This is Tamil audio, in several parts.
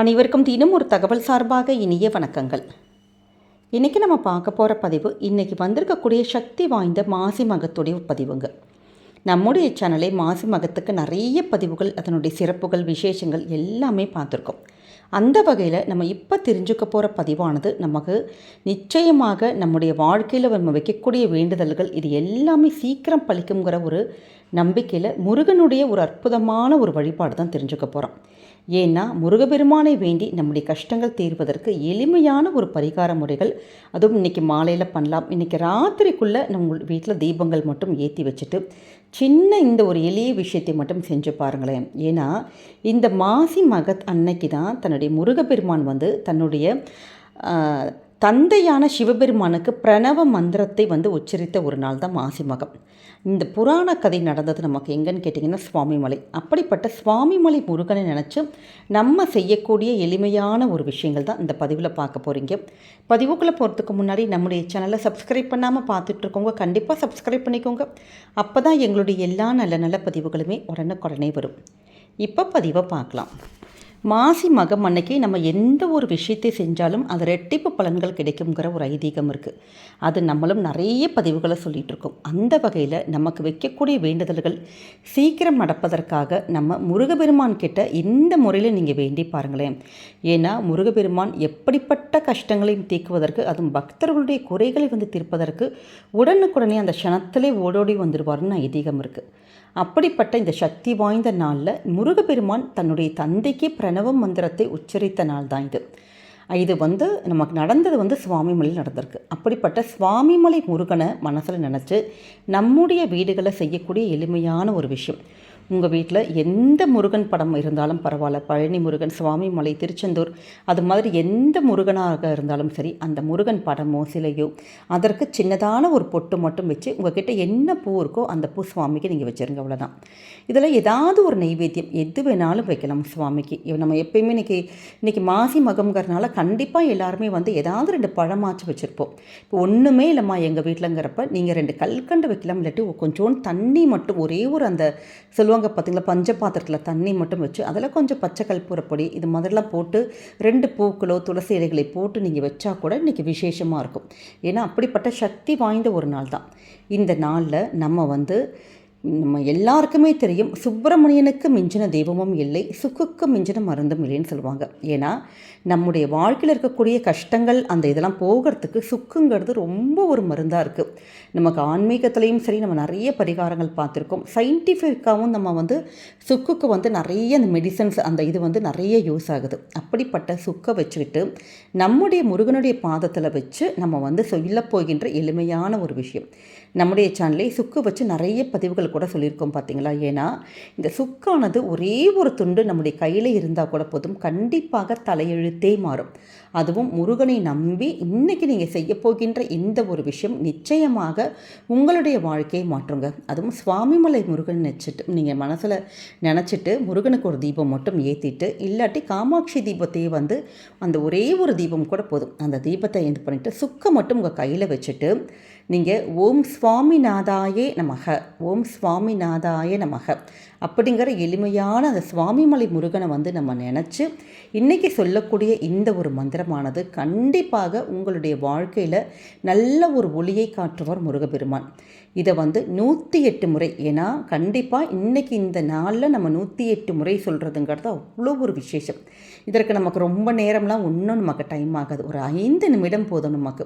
அனைவருக்கும் தினம் ஒரு தகவல் சார்பாக இனிய வணக்கங்கள். இன்றைக்கி நம்ம பார்க்க போகிற பதிவு இன்றைக்கி வந்திருக்கக்கூடிய சக்தி வாய்ந்த மாசி மகத்துடைய பதிவுங்க. நம்முடைய சேனலை மாசி மகத்துக்கு நிறைய பதிவுகள் அதனுடைய சிறப்புகள் விசேஷங்கள் எல்லாமே பார்த்துருக்கோம். அந்த வகையில் நம்ம இப்போ தெரிஞ்சுக்க போகிற பதிவானது நமக்கு நிச்சயமாக நம்முடைய வாழ்க்கையில் நம்ம வைக்கக்கூடிய வேண்டுதல்கள் இது எல்லாமே சீக்கிரம் பழிக்குங்கிற ஒரு நம்பிக்கையில் முருகனுடைய ஒரு அற்புதமான ஒரு வழிபாடு தான் தெரிஞ்சுக்க போகிறோம் ஏன்னா முருகபெருமானை வேண்டி நம்முடைய கஷ்டங்கள் தீர்வதற்கு எளிமையான ஒரு பரிகார முறைகள் அதுவும் இன்றைக்கி மாலையில் பண்ணலாம். இன்றைக்கி ராத்திரிக்குள்ளே நம்ம வீட்டில் தீபங்கள் மட்டும் ஏற்றி வச்சுட்டு சின்ன இந்த ஒரு எளிய விஷயத்தை மட்டும் செஞ்சு பாருங்களேன். ஏன்னா இந்த மாசி மகத் அன்னைக்கு தான் தன்னுடைய முருகப்பெருமான் வந்து தன்னுடைய தந்தையான சிவபெருமானுக்கு பிரணவ மந்திரத்தை வந்து உச்சரித்த ஒரு நாள் தான் மாசி மகம். இந்த புராண கதை நடந்தது நமக்கு எங்கன்னு கேட்டிங்கன்னா சுவாமிமலை. அப்படிப்பட்ட சுவாமிமலை முருகனை நினச்சி நம்ம செய்யக்கூடிய எளிமையான ஒரு விஷயங்கள் தான் இந்த பதிவில் பார்க்க போகிறீங்க பதிவுக்குள்ளே போகிறதுக்கு முன்னாடி நம்முடைய சேனலை சப்ஸ்கிரைப் பண்ணாமல் பார்த்துட்ருக்கோங்க கண்டிப்பாக சப்ஸ்கிரைப் பண்ணிக்கோங்க. அப்போ தான் எங்களுடைய எல்லா நல்ல நல்ல பதிவுகளுமே உடனுக்குடனே வரும். இப்போ பதிவை பார்க்கலாம். மாசி மகம் அன்னைக்கு நம்ம எந்த ஒரு விஷயத்தை செஞ்சாலும் அது ரெட்டிப்பு பலன்கள் கிடைக்குங்கிற ஒரு ஐதீகம் இருக்குது அது நம்மளும் நிறைய பதிவுகளை சொல்லிகிட்டு இருக்கோம் அந்த வகையில் நமக்கு வைக்கக்கூடிய வேண்டுதல்கள் சீக்கிரம் நடப்பதற்காக நம்ம முருகபெருமான் கிட்ட இந்த முறையில் நீங்கள் வேண்டி பாருங்களேன். ஏன்னா முருகபெருமான் எப்படிப்பட்ட கஷ்டங்களையும் தீக்குவதற்கு அதுவும் பக்தர்களுடைய குறைகளை வந்து தீர்ப்பதற்கு உடனுக்குடனே அந்த க்ஷணத்திலே ஓடோடி வந்துடுவார்னு ஐதீகம் இருக்குது அப்படிப்பட்ட இந்த சக்தி வாய்ந்த நாளில் முருகப்பெருமான் தன்னுடைய தந்தைக்கு பிரணவ மந்திரத்தை உச்சரித்த நாள் தான் இது. இது வந்து நமக்கு நடந்தது வந்து சுவாமிமலையில் நடந்திருக்கு. அப்படிப்பட்ட சுவாமிமலை முருகனை மனசில் நினச்சி நம்முடைய வீடுகளை செய்யக்கூடிய எளிமையான ஒரு விஷயம். உங்கள் வீட்டில் எந்த முருகன் படம் இருந்தாலும் பரவாயில்ல. பழனி முருகன் சுவாமி மலை திருச்செந்தூர் அது மாதிரி எந்த முருகனாக இருந்தாலும் சரி அந்த முருகன் படமோ சிலையோ அதற்கு சின்னதான ஒரு பொட்டு மட்டும் வச்சு உங்ககிட்ட என்ன பூ இருக்கோ அந்த பூ சுவாமிக்கு நீங்கள் வச்சுருங்க அவ்வளோதான் இதில் ஏதாவது ஒரு நைவேத்தியம் எது வேணாலும் வைக்கலாம் சுவாமிக்கு. நம்ம எப்பயுமே இன்றைக்கி இன்றைக்கி மாசி மகம்ங்கிறனால கண்டிப்பாக எல்லாருமே வந்து ஏதாவது ரெண்டு பழமாச்சு வச்சுருப்போம். இப்போ ஒன்றுமே இல்லைம்மா எங்கள் வீட்டிலங்கிறப்ப நீங்கள் ரெண்டு கல்கண்டு வைக்கலாம் இல்லாட்டி கொஞ்சோண்டு தண்ணி மட்டும் ஒரே ஒரு அந்த சொல்லுவாங்க பார்த்தீங்களா பஞ்ச பாத்திரத்தில் தண்ணி மட்டும் வச்சு அதில் கொஞ்சம் பச்சை கற்பூரப்பொடி இது மாதிரிலாம் போட்டு ரெண்டு பூக்களோ துளசி இலைகளை போட்டு நீங்கள் வச்சா கூட இன்றைக்கி விசேஷமாக இருக்கும். ஏன்னா அப்படிப்பட்ட சக்தி வாய்ந்த ஒரு நாள் தான் இந்த நாளில் நம்ம வந்து நம்ம எல்லாருக்குமே தெரியும் சுப்பிரமணியனுக்கு மிஞ்சின தெய்வமும் இல்லை சுக்குக்கு மிஞ்சின மருந்தும் இல்லைன்னு சொல்லுவாங்க. ஏன்னா நம்முடைய வாழ்க்கையில் இருக்கக்கூடிய கஷ்டங்கள் அந்த இதெல்லாம் போகிறதுக்கு சுக்குங்கிறது ரொம்ப ஒரு மருந்தாக இருக்குது நமக்கு ஆன்மீகத்துலேயும் சரி நம்ம நிறைய பரிகாரங்கள் பார்த்துருக்கோம். சயின்டிஃபிக்காகவும் நம்ம வந்து சுக்குக்கு வந்து நிறைய அந்த மெடிசன்ஸ் அந்த இது வந்து நிறைய யூஸ் ஆகுது. அப்படிப்பட்ட சுக்கை வச்சுக்கிட்டு நம்முடைய முருகனுடைய பாதத்தில் வச்சு நம்ம வந்து சொல்ல போகின்ற எளிமையான ஒரு விஷயம். நம்முடைய சேனலை சுக்கு வச்சு நிறைய பதிவுகள் கூட சொல்லியிருக்கோம் பார்த்தீங்களா? ஏன்னா இந்த சுக்கானது ஒரே ஒரு துண்டு நம்முடைய கையில் இருந்தால் கூட போதும். கண்டிப்பாக தலையெழுத்தே மாறும். அதுவும் முருகனை நம்பி இன்னைக்கு நீங்கள் செய்ய போகின்ற இந்த ஒரு விஷயம் நிச்சயமாக உங்களுடைய வாழ்க்கையை மாற்றுங்க. அதுவும் சுவாமிமலை முருகன் நினச்சிட்டு நீங்கள் மனசில் நினச்சிட்டு முருகனுக்கு ஒரு தீபம் மட்டும் ஏற்றிட்டு இல்லாட்டி காமாட்சி தீபத்தையே வந்து அந்த ஒரே ஒரு தீபம் கூட போதும். அந்த தீபத்தை இது பண்ணிவிட்டு சுக்கை மட்டும் உங்கள் கையில் வச்சுட்டு நீங்கள் ஓம் சுவாமிநாதாயே நமக ஓம் சுவாமிநாதாய நமக அப்படிங்கிற எளிமையான அந்த சுவாமிமலை முருகனை வந்து நம்ம நினச்சி இன்றைக்கி சொல்லக்கூடிய இந்த ஒரு மந்திரம் நேரமானது கண்டிப்பாக உங்களுடைய வாழ்க்கையில் நல்ல ஒரு ஒளியை காட்டுவார் முருகப்பெருமான். இதை வந்து நூற்றி எட்டு முறை ஏன்னா கண்டிப்பாக இன்றைக்கி இந்த நாளில் நம்ம நூற்றி எட்டு முறை சொல்கிறதுங்கிறது அவ்வளோ ஒரு விசேஷம். இதற்கு நமக்கு ரொம்ப நேரம்லாம் ஒன்றும் நமக்கு டைம் ஆகாது. ஒரு ஐந்து நிமிடம் போதும் நமக்கு.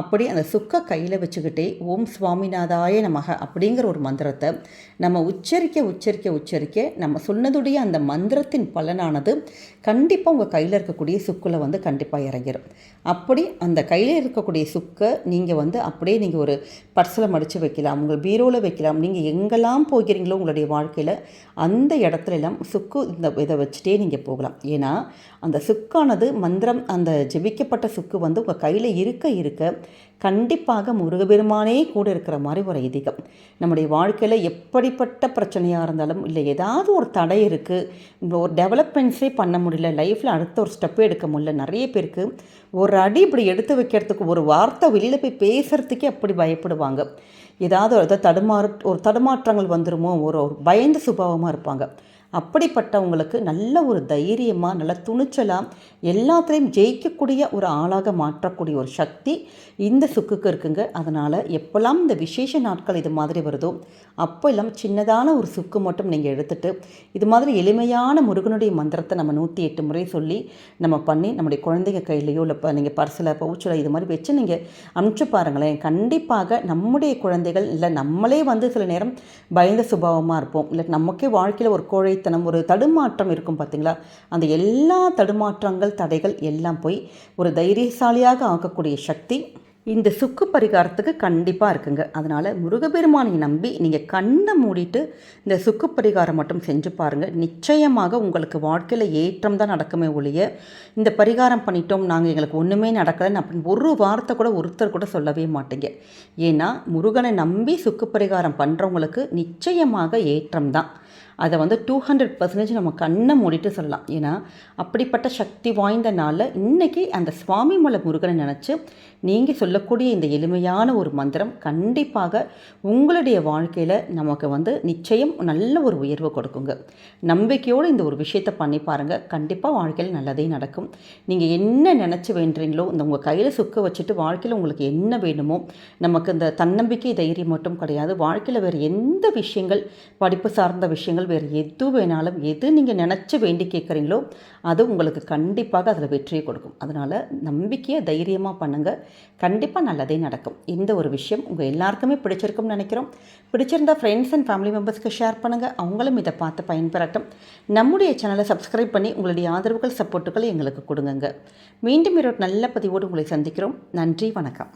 அப்படி அந்த சுக்க கையில் வச்சுக்கிட்டே ஓம் சுவாமிநாதாய நமக அப்படிங்கிற ஒரு மந்திரத்தை நம்ம உச்சரிக்க உச்சரிக்க உச்சரிக்க நம்ம சொன்னதுடைய அந்த மந்திரத்தின் பலனானது கண்டிப்பாக உங்கள் கையில் இருக்கக்கூடிய சுக்கில் வந்து கண்டிப்பாக இறங்கிடும் அப்படி அந்த கையில் இருக்கக்கூடிய சுக்கை நீங்கள் வந்து அப்படியே நீங்கள் ஒரு பர்ஸில் மடித்து வைக்கலாம் உங்கள் பீரோவில் வைக்கலாம். நீங்கள் எங்கெல்லாம் போகிறீங்களோ உங்களுடைய வாழ்க்கையில் அந்த இடத்துல எல்லாம் சுக்கு இந்த இதை வச்சுட்டே நீங்கள் போகலாம். ஏன்னா அந்த சுக்கானது மந்திரம் அந்த ஜெபிக்கப்பட்ட சுக்கு வந்து உங்கள் கையில் இருக்க இருக்க கண்டிப்பாக முருகபெருமானே கூட இருக்கிற மாதிரி ஒரு ஐதீகம். நம்முடைய வாழ்க்கையில் எப்படிப்பட்ட பிரச்சனையாக இருந்தாலும் இல்லை ஏதாவது ஒரு தடை இருக்குது ஒரு டெவலப்மெண்ட்ஸே பண்ண முடியல லைஃப்பில் அடுத்த ஒரு ஸ்டெப் எடுக்க முடியல நிறைய பேருக்கு ஒரு அடி இப்படி எடுத்து வைக்கிறதுக்கு ஒரு வார்த்தை வெளியில் போய் பேசுகிறதுக்கே அப்படி பயப்படுவாங்க. ஏதாவது ஒரு தடுமாறு ஒரு தடுமாற்றங்கள் வந்துருமோ ஒரு ஒரு பயந்த சுபாவமாக இருப்பாங்க. அப்படிப்பட்டவங்களுக்கு நல்ல ஒரு தைரியமாக நல்ல துணிச்சலாக எல்லாத்துலேயும் ஜெயிக்கக்கூடிய ஒரு ஆளாக மாற்றக்கூடிய ஒரு சக்தி இந்த சுக்குக்கு இருக்குங்க. அதனால் எப்போல்லாம் இந்த விசேஷ நாட்கள் இது மாதிரி வருதோ அப்போ எல்லாம் சின்னதான ஒரு சுக்கு மட்டும் நீங்கள் எடுத்துகிட்டு இது மாதிரி எளிமையான முருகனுடைய மந்திரத்தை நம்ம நூற்றி எட்டு முறை சொல்லி நம்ம பண்ணி நம்முடைய குழந்தைங்க கையிலையோ இல்லை இப்போ நீங்கள் பர்சில் பவுச்சில் இது மாதிரி வச்சு நீங்கள் அனுப்பிச்சு பாருங்களேன். கண்டிப்பாக நம்முடைய குழந்தைகள் இல்லை நம்மளே வந்து சில நேரம் பயந்த சுபாவமாக இருப்போம். இல்லை நமக்கே வாழ்க்கையில் ஒரு கோழைத்தனம் ஒரு தடுமாற்றம் இருக்கும் பார்த்தீங்களா? அந்த எல்லா தடுமாற்றங்கள் தடைகள் எல்லாம் போய் ஒரு தைரியசாலியாக ஆக்கக்கூடிய சக்தி இந்த சுக்கு பரிகாரத்துக்கு கண்டிப்பாக இருக்குங்க. அதனால் முருகபெருமானை நம்பி நீங்கள் கண்ணை மூடிட்டு இந்த சுக்கு பரிகாரம் மட்டும் செஞ்சு பாருங்கள் நிச்சயமாக உங்களுக்கு வாழ்க்கையில் ஏற்றம் தான் நடக்குமே ஒழிய இந்த பரிகாரம் பண்ணிட்டோம் நாங்கள் எங்களுக்கு ஒன்றுமே நடக்கலைன்னு அப்படின்னு ஒரு வார்த்தை கூட ஒருத்தர் கூட சொல்லவே மாட்டீங்க. ஏன்னா முருகனை நம்பி சுக்கு பரிகாரம் பண்ணுறவங்களுக்கு நிச்சயமாக ஏற்றம் தான். அதை வந்து டூ ஹண்ட்ரட் பர்சன்டேஜ் நம்ம கண்ணை மூடிட்டு சொல்லலாம். ஏன்னா அப்படிப்பட்ட சக்தி வாய்ந்த நாளில் இன்றைக்கி அந்த சுவாமி மலை முருகனை நினச்சி நீங்கள் சொல்லக்கூடிய இந்த எளிமையான ஒரு மந்திரம் கண்டிப்பாக உங்களுடைய வாழ்க்கையில் நமக்கு வந்து நிச்சயம் நல்ல ஒரு உயர்வு கொடுக்குங்க. நம்பிக்கையோடு இந்த ஒரு விஷயத்தை பண்ணி பாருங்கள் கண்டிப்பாக வாழ்க்கையில் நல்லதே நடக்கும். நீங்கள் என்ன நினச்சி வேண்டுறீங்களோ இந்த உங்கள் கையில் சுக்க வச்சுட்டு வாழ்க்கையில் உங்களுக்கு என்ன வேணுமோ நமக்கு இந்த தன்னம்பிக்கை தைரியம் மட்டும் கிடையாது. வாழ்க்கையில் வேறு எந்த விஷயங்கள் படிப்பு சார்ந்த விஷயங்கள் வேறு எது வேணாலும் எது நீங்கள் நினச்சி வேண்டி கேட்குறீங்களோ அது உங்களுக்கு கண்டிப்பாக அதில் வெற்றியை கொடுக்கும். அதனால் நம்பிக்கையை தைரியமாக பண்ணுங்கள் கண்டிப்பாக நல்லதே நடக்கும். இந்த ஒரு விஷயம் உங்கள் எல்லாருக்குமே பிடிச்சிருக்கும்னு நினைக்கிறோம். பிடிச்சிருந்தா ஃப்ரெண்ட்ஸ் அண்ட் ஃபேமிலி மெம்பர்ஸ்க்கு ஷேர் பண்ணுங்கள் அவங்களும் இதை பார்த்து பயன்பெறட்டும். நம்முடைய சேனலை சப்ஸ்கிரைப் பண்ணி உங்களுடைய ஆதரவுகள் சப்போர்ட்டுகள் எங்களுக்கு கொடுங்க மீண்டும் ஒரு நல்ல பதிவோடு உங்களை சந்திக்கிறோம். நன்றி வணக்கம்.